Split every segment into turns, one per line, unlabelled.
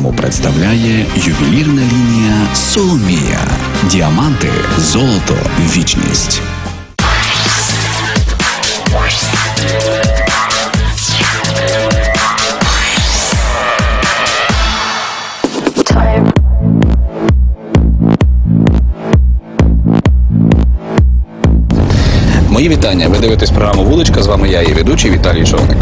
програму представляє ювелірна лінія Соломія. Діаманти, золото, вічність.
Мої вітання. Ви дивитесь програму Вуличка. З вами я, її ведучий Віталій Човник.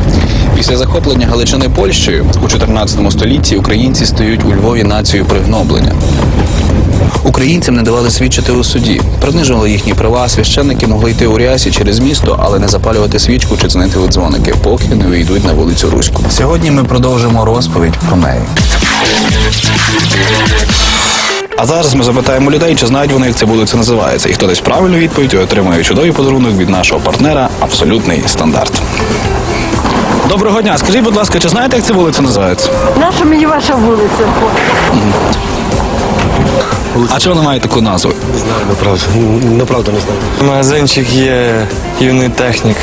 Після захоплення Галичини Польщею у 14 столітті українці стають у Львові нацією пригноблення. Українцям не давали свідчити у суді, принижували їхні права. Священники могли йти у рясі через місто, але не запалювати свічку чи у дзвоники, поки не вийдуть на вулицю Руську. Сьогодні ми продовжимо розповідь про неї. А зараз ми запитаємо людей, чи знають вони, як ця вулиця називається. І хто дасть правильну відповідь, і отримає чудовий подарунок від нашого партнера Абсолютний стандарт. Доброго дня. Скажіть, будь ласка, чи знаєте, як ця вулиця називається?
Наша мені ваша вулиця?
А чого вона має таку назву?
Направду, направду не знаю.
Магазинчик є юний технік.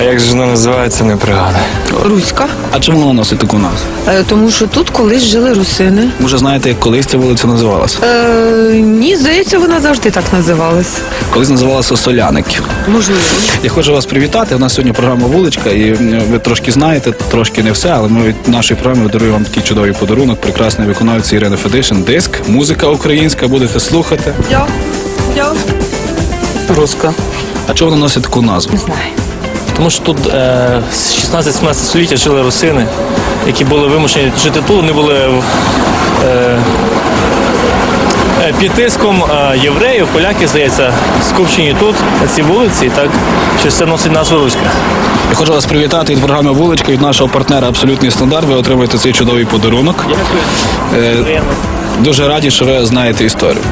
А як же вона називається, не пригадую.
Руська,
А чому вона носить таку назву?
Е, тому що тут колись жили русини.
Може, знаєте, як колись ця вулиця називалася?
Е, ні, здається, вона завжди так називалась.
Колись називалася Соляники.
Можливо.
Я хочу вас привітати. У нас сьогодні програма Вуличка, і ви трошки знаєте, трошки не все, але ми від нашої програми даруємо вам такий чудовий подарунок. Прекрасний виконавці Ірини Федишин. Диск, музика українська, будете слухати.
Я. Я. Руська.
А чого вона носить таку назву?
Не знаю.
Тому що тут е, з 16-17 століття жили русини, які були вимушені жити тут, вони були е, е, під тиском е, євреїв, поляків, здається, скупчені тут, на цій вулиці, і так що це носить назву Руська.
Я хочу вас привітати від програми Вуличка від нашого партнера Абсолютний стандарт. Ви отримаєте цей чудовий подарунок. Е,
Приємно.
Дуже раді, що ви знаєте історію.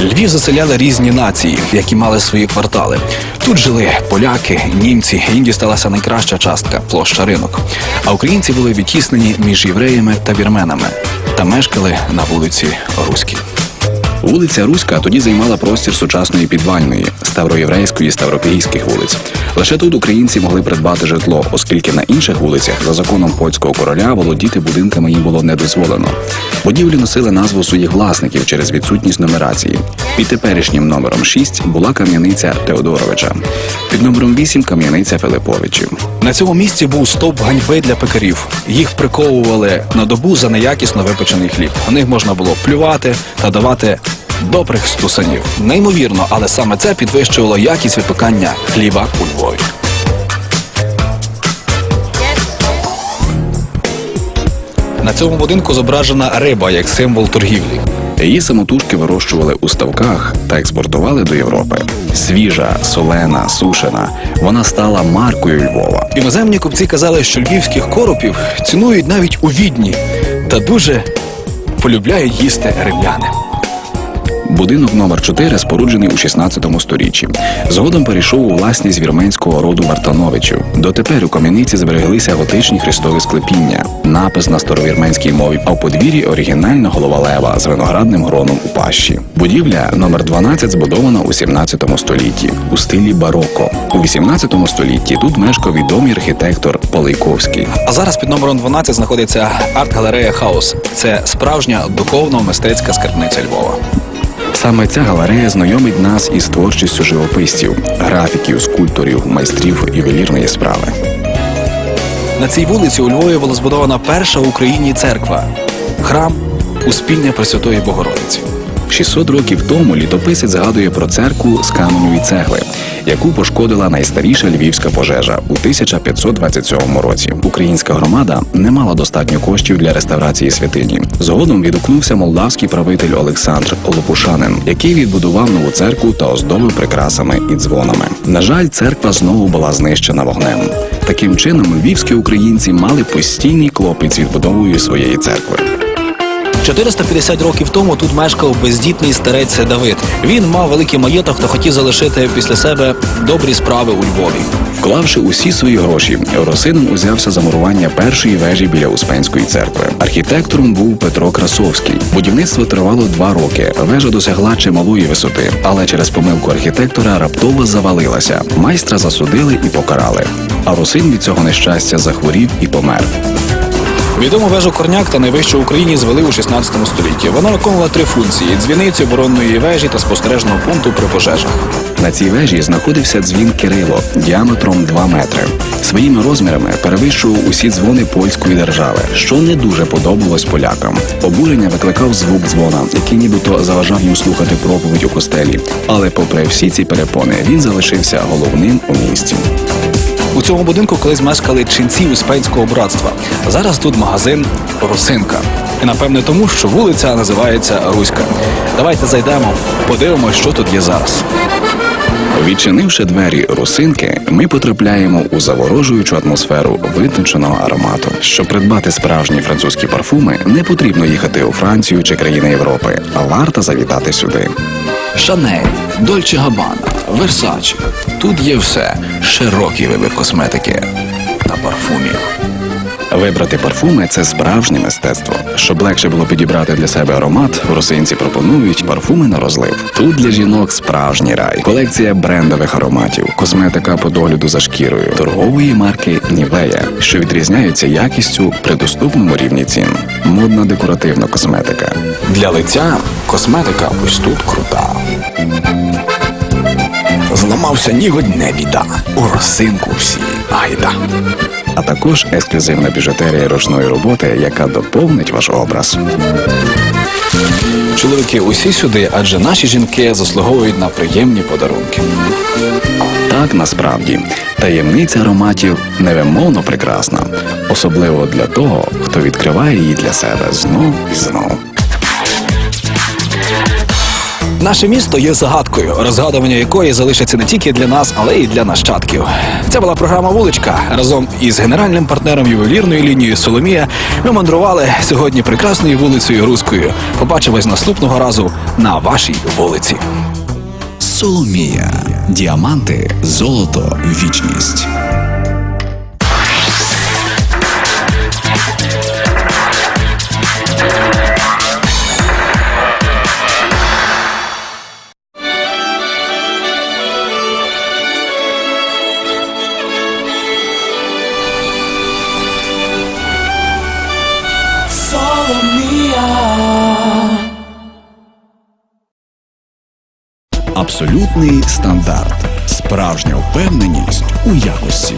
Львів заселяли різні нації, які мали свої квартали. Тут жили поляки, німці, їм дісталася найкраща частка площа ринок. А українці були відтіснені між євреями та вірменами та мешкали на вулиці Руській. Вулиця Руська тоді займала простір сучасної підвальної, ставроєврейської ставропігійських вулиць. Лише тут українці могли придбати житло, оскільки на інших вулицях за законом польського короля володіти будинками їм було не дозволено. Будівлі носили назву своїх власників через відсутність нумерації. Під теперішнім номером 6 була кам'яниця Теодоровича, під номером 8 кам'яниця Филиповичів. На цьому місці був стовп ганьби для пекарів. Їх приковували на добу за неякісно випечений хліб. У них можна було плювати та давати добрих стусанів. Неймовірно, але саме це підвищувало якість випікання хліба у Львові. На цьому будинку зображена риба як символ торгівлі. Її самотужки вирощували у ставках та експортували до Європи. Свіжа, солена, сушена. Вона стала маркою Львова. Іноземні купці казали, що львівських коропів цінують навіть у відні та дуже полюбляють їсти римляни. Будинок номер 4 споруджений у 16 сторіччі. Згодом перейшов у власність вірменського роду Вартановичів. Дотепер у кам'яниці збереглися готичні хрестові склепіння, напис на старовірменській мові, а в подвір'ї оригінальна голова лева з виноградним гроном у пащі. Будівля номер 12 збудована у 17 столітті у стилі бароко. У 18 столітті тут мешкав відомий архітектор Полейковський. А зараз під номером 12 знаходиться арт-галерея Хаус. Це справжня духовно-мистецька скарбниця Львова. Саме ця галерея знайомить нас із творчістю живописців, графіків, скульпторів, майстрів ювелірної справи. На цій вулиці у Львові була збудована перша в Україні церква храм Успіння Пресвятої Богородиці. 600 років тому літописець згадує про церкву з каменю і цегли, яку пошкодила найстаріша львівська пожежа у 1527 році. Українська громада не мала достатньо коштів для реставрації святині. Згодом відгукнувся молдавський правитель Олександр Лопушанин, який відбудував нову церкву та оздобив прикрасами і дзвонами. На жаль, церква знову була знищена вогнем. Таким чином, львівські українці мали постійний клопіт з відбудовою своєї церкви. 450 років тому тут мешкав бездітний старець Давид. Він мав великий маєток та хотів залишити після себе добрі справи у Львові. Вклавши усі свої гроші, Росинин узявся за мурування першої вежі біля Успенської церкви. Архітектором був Петро Красовський. Будівництво тривало два роки. Вежа досягла чималої висоти, але через помилку архітектора раптово завалилася. Майстра засудили і покарали. А Русин від цього нещастя захворів і помер. Відому вежу Корняк та найвищу Україні звели у 16 столітті. Вона виконувала три функції: дзвіниці, оборонної вежі та спостережного пункту при пожежах. На цій вежі знаходився дзвін Кирило діаметром 2 метри. Своїми розмірами перевищував усі дзвони польської держави, що не дуже подобалось полякам. Обурення викликав звук дзвона, який нібито заважав їм слухати проповідь у костелі. Але, попри всі ці перепони, він залишився головним у місті. У цьому будинку колись мешкали ченці Успенського братства. Зараз тут магазин Русинка. І напевне тому, що вулиця називається Руська. Давайте зайдемо, подивимося, що тут є зараз. Відчинивши двері русинки, ми потрапляємо у заворожуючу атмосферу витонченого аромату. Щоб придбати справжні французькі парфуми, не потрібно їхати у Францію чи країни Європи, а варто завітати сюди. Шанель, Дольче Габана, Версачі. Тут є все. Широкий вибір косметики та парфумів. Вибрати парфуми це справжнє мистецтво. Щоб легше було підібрати для себе аромат, русинці пропонують парфуми на розлив. Тут для жінок справжній рай, колекція брендових ароматів, косметика по догляду за шкірою, торгової марки Нівея, що відрізняються якістю при доступному рівні цін. Модна декоративна косметика. Для лиця косметика ось тут крута. Зламався нігодь не біда. У росинку всі айда. А також ексклюзивна біжутерія ручної роботи, яка доповнить ваш образ. Чоловіки, усі сюди, адже наші жінки заслуговують на приємні подарунки. Так насправді таємниця ароматів невимовно прекрасна, особливо для того, хто відкриває її для себе знов і знов. Наше місто є загадкою, розгадування якої залишиться не тільки для нас, але й для нащадків. Це була програма Вуличка. Разом із генеральним партнером ювелірної лінії Соломія ми мандрували сьогодні прекрасною вулицею Руською. Побачимось наступного разу на вашій вулиці.
Соломія. Діаманти, золото, вічність. Абсолютний стандарт. Справжня впевненість у якості.